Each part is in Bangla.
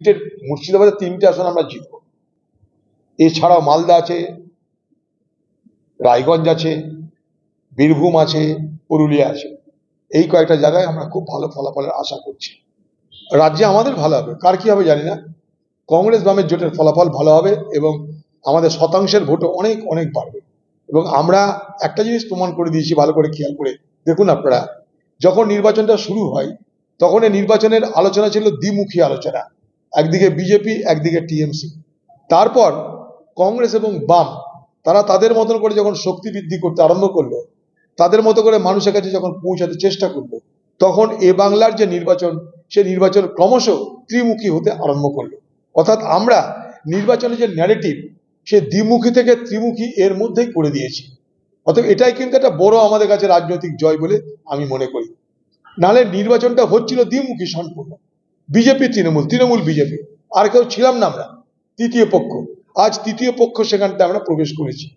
তিনটে মুর্শিদাবাদে তিনটে আসন আমরা জিতব। এছাড়াও মালদা আছে, রায়গঞ্জ আছে, বীরভূম আছে, পুরুলিয়া আছে। এই কয়েকটা জায়গায় আমরা খুব ভালো ফলাফলের আশা করছি। রাজ্যে আমাদের ভালো হবে। কার কি হবে জানি না। কংগ্রেস বামের জোটের ফলাফল ভালো হবে এবং আমাদের শতাংশের ভোটও অনেক অনেক বাড়বে। এবং আমরা একটা জিনিস প্রমাণ করে দিয়েছি, ভালো করে খেয়াল করে দেখুন আপনারা। যখন নির্বাচনটা শুরু হয়, তখন এই নির্বাচনের আলোচনা ছিল দ্বিমুখী আলোচনা। একদিকে বিজেপি, একদিকে টিএমসি। তারপর কংগ্রেস এবং বাম, তারা তাদের মতন করে যখন শক্তি বৃদ্ধি করতে আরম্ভ করল, তাদের মতো করে মানুষের কাছে যখন পৌঁছাতে চেষ্টা করল, তখন এ বাংলার যে নির্বাচন, সে নির্বাচন ক্রমশ ত্রিমুখী হতে আরম্ভ করল। অর্থাৎ আমরা নির্বাচনের যে ন্যারেটিভ সে দ্বিমুখী থেকে ত্রিমুখী এর মধ্যেই করে দিয়েছি। অতএব এটাই কিন্তু একটা বড় আমাদের কাছে রাজনৈতিক জয় বলে আমি মনে করি। নাহলে নির্বাচনটা হচ্ছিল দ্বিমুখী সম্পূর্ণ। BJP, Trinamool Trinamool BJP. আর কেউ ছিলাম না আমরা, তৃতীয় পক্ষ। আজ তৃতীয় পক্ষ সেখানটা আমরা প্রবেশ করেছি।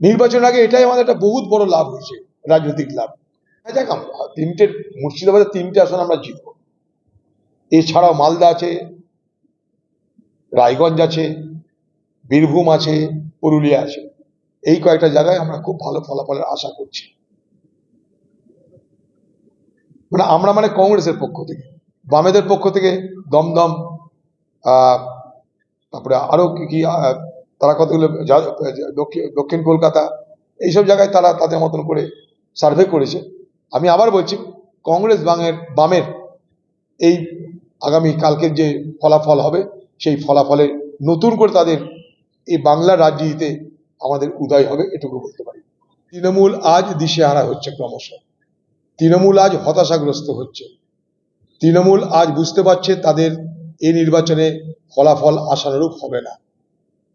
নির্বাচন আগে এটাই আমাদের একটা বহুত বড় লাভ হয়েছে, রাজনৈতিক লাভ। দেখ, আম- তিনটে মুর্শিদাবাদে তিনটে আসন আমরা জিতব। এছাড়াও মালদা আছে, রায়গঞ্জ আছে, বীরভূম আছে, পুরুলিয়া আছে। এই কয়েকটা জায়গায় আমরা খুব ভালো ফলাফলের আশা করছি। মানে আমরা মানে কংগ্রেসের পক্ষ থেকে। বামেদের পক্ষ থেকে দমদম তারপরে আরও কী কী তারা কতগুলো দক্ষিণ কলকাতা, এইসব জায়গায় তারা তাদের মতন করে সার্ভে করেছে। আমি আবার বলছি, কংগ্রেস বামের বামের এই আগামী কালকের যে ফলাফল হবে, সেই ফলাফলে নতুন করে তাদের এই বাংলার রাজনীতিতে আমাদের উদয় হবে, এটুকু বলতে পারি। তৃণমূল আজ দিশেহারা হচ্ছে ক্রমশ। তৃণমূল আজ হতাশাগ্রস্ত হচ্ছে। তৃণমূল আজ বুঝতে পারছে তাদের এই নির্বাচনে ফলাফল আশানুরূপ হবে না।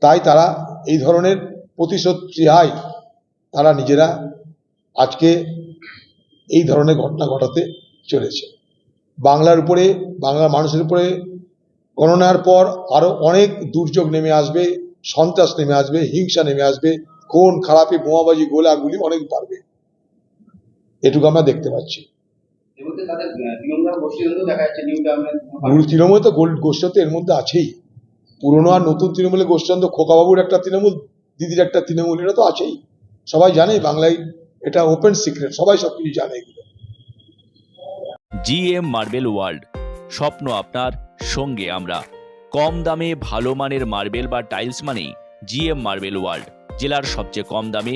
তাই তারা এই ধরনের প্রতিশোধ ক্রিয়ায় তারা নিজেরা আজকে এই ধরনের ঘটনা ঘটাতে চলেছে। বাংলার উপরে, বাংলার মানুষের উপরে গণনার পর আরও অনেক দুর্যোগ নেমে আসবে, সন্ত্রাস নেমে আসবে, হিংসা নেমে আসবে, খুন, খারাপি, বোমাবাজি, গোলাগুলি অনেক বাড়বে। এটুকু আমরা দেখতে পাচ্ছি। মধ্যে তাদের তৃণমূল গোষ্ঠীদ্বন্দ্ব দেখা যাচ্ছে নিউ টাউনের মূল তৃণমূল তো গোল্ড গোষ্ঠী তো এর মধ্যে আছেই। পুরনো আর নতুন তৃণমূলের খোকাবাবুর একটা তৃণমূল দিদির একটা তৃণমূল এটা তো আছেই। সবাই জানে বাংলায় এটা ওপেন সিক্রেট সবাই সবকিছু জানে এগুলো। জিএম মার্বেল ওয়ার্ল্ড স্বপ্ন আপনার সঙ্গে আমরা। কম দামে ভালো মানের মার্বেল বা টাইলস মানেই জিএম মার্বেল ওয়ার্ল্ড জেলার সবচেয়ে কম দামে